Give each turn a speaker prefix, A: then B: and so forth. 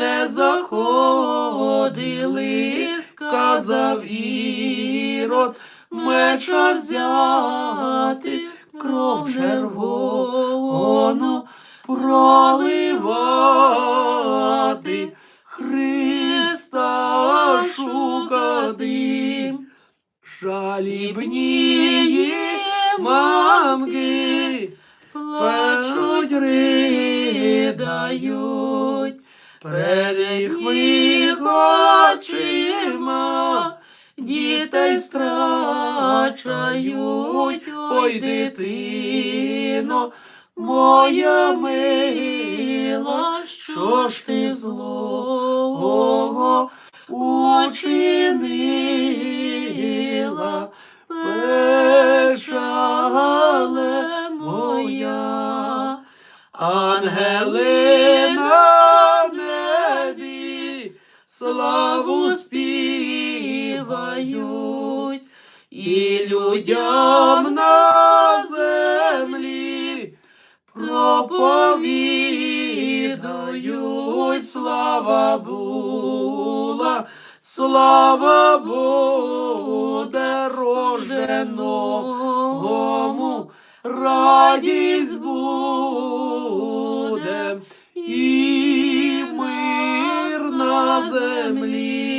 A: не заходили, сказав Ірод, меча взяти, кров червону проливати, Христа шукати. Жалібні мамки плачуть, ридають, перед їхніх очима дітей страчають, ой, дитино, моя мила, що ж ти злого учинила, печале моя, ангели славу співають, і людям на землі проповідають слава була, слава буде рожденому, радість буде. землі.